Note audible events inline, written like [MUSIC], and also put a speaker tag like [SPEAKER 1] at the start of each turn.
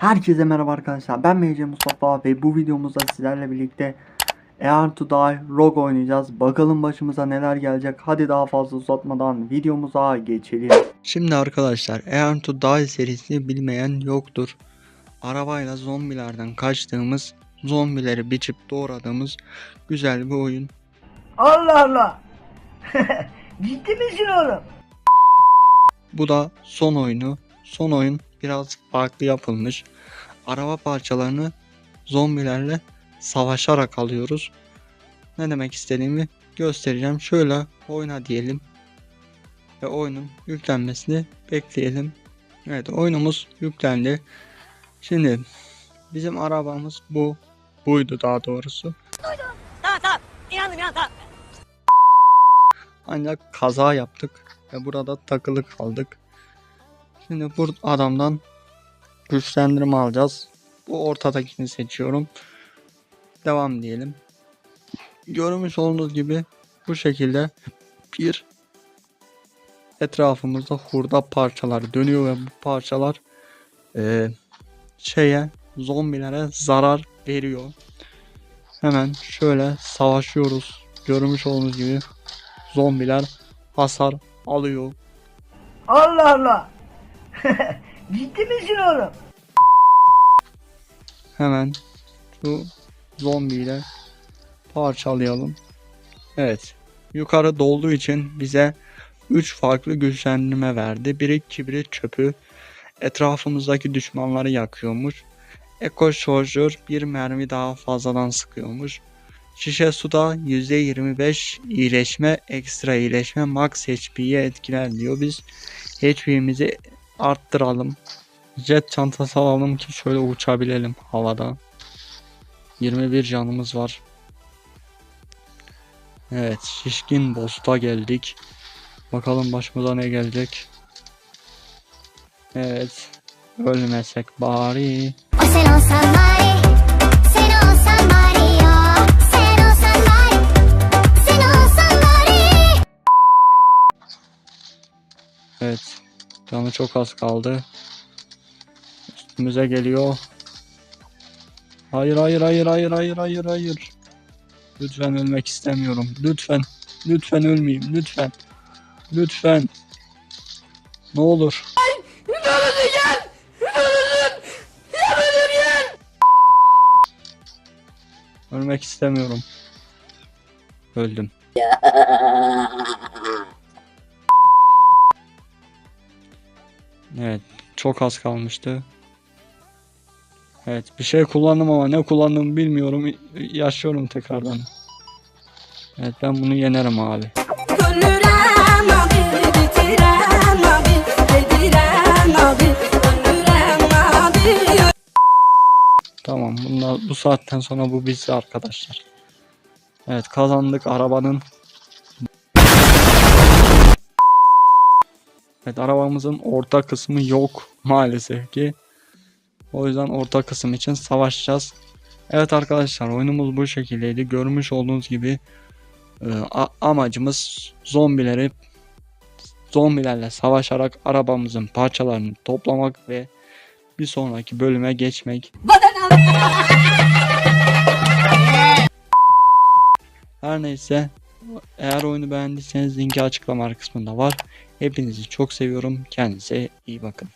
[SPEAKER 1] Herkese merhaba arkadaşlar. Ben MC Mustafa ve bu videomuzda sizlerle birlikte Air to Die Rogue oynayacağız. Bakalım başımıza neler gelecek. Hadi daha fazla uzatmadan videomuza geçelim. Şimdi arkadaşlar Air to Die serisini bilmeyen yoktur. Arabayla zombilerden kaçtığımız, zombileri biçip doğradığımız güzel bir oyun.
[SPEAKER 2] Allah Allah. [LAUGHS] Ciddi misin oğlum?
[SPEAKER 1] Bu da son oyunu. Son oyun biraz farklı yapılmış. Araba parçalarını zombilerle savaşarak alıyoruz. Ne demek istediğimi göstereceğim. Şöyle oyna diyelim. Ve oyunun yüklenmesini bekleyelim. Evet oyunumuz yüklendi. Şimdi bizim arabamız bu. Buydu daha doğrusu.
[SPEAKER 3] Tamam tamam. İnandım inandım tamam.
[SPEAKER 1] Ancak kaza yaptık ve burada takılı kaldık. Şimdi bu adamdan güçlendirme alacağız. Bu ortadakini seçiyorum. Devam diyelim. Görmüş olduğunuz gibi bu şekilde bir etrafımızda hurda parçalar dönüyor ve bu parçalar eee, şeye zombilere zarar veriyor. Hemen şöyle savaşıyoruz. Görmüş olduğunuz gibi zombiler hasar alıyor.
[SPEAKER 2] Allah Allah. [LAUGHS] Ciddi misin oğlum?
[SPEAKER 1] Hemen şu zombiyle parçalayalım. Evet. Yukarı dolduğu için bize 3 farklı güçlendirme verdi. Biri kibrit çöpü etrafımızdaki düşmanları yakıyormuş. Eco Charger bir mermi daha fazladan sıkıyormuş. Şişe suda %25 iyileşme, ekstra iyileşme, max HP'yi etkiler diyor. Biz HP'mizi arttıralım. Jet çantası alalım ki şöyle uçabilelim havada. 21 canımız var. Evet, şişkin boss'ta geldik. Bakalım başımıza ne gelecek. Evet, ölmesek bari.
[SPEAKER 4] O sen olsan bari, sen olsan bari ya. Sen olsan bari, sen olsan bari.
[SPEAKER 1] Evet, canı çok az kaldı. Üstümüze geliyor. Hayır, hayır, hayır, hayır, hayır, hayır, hayır. Lütfen ölmek istemiyorum. Lütfen, lütfen ölmeyeyim, lütfen. Lütfen. Ne olur. Ölmek istemiyorum. Öldüm. [LAUGHS] Evet, çok az kalmıştı. Evet, bir şey kullandım ama ne kullandığımı bilmiyorum. Yaşıyorum tekrardan. Evet, ben bunu yenerim abi. Tamam, bunlar, bu saatten sonra bu bizi arkadaşlar. Evet, kazandık arabanın. Evet, arabamızın orta kısmı yok maalesef ki. O yüzden orta kısım için savaşacağız. Evet arkadaşlar oyunumuz bu şekildeydi. Görmüş olduğunuz gibi e, amacımız zombileri zombilerle savaşarak arabamızın parçalarını toplamak ve bir sonraki bölüme geçmek. Her neyse eğer oyunu beğendiyseniz linki açıklama kısmında var. Hepinizi çok seviyorum. Kendinize iyi bakın.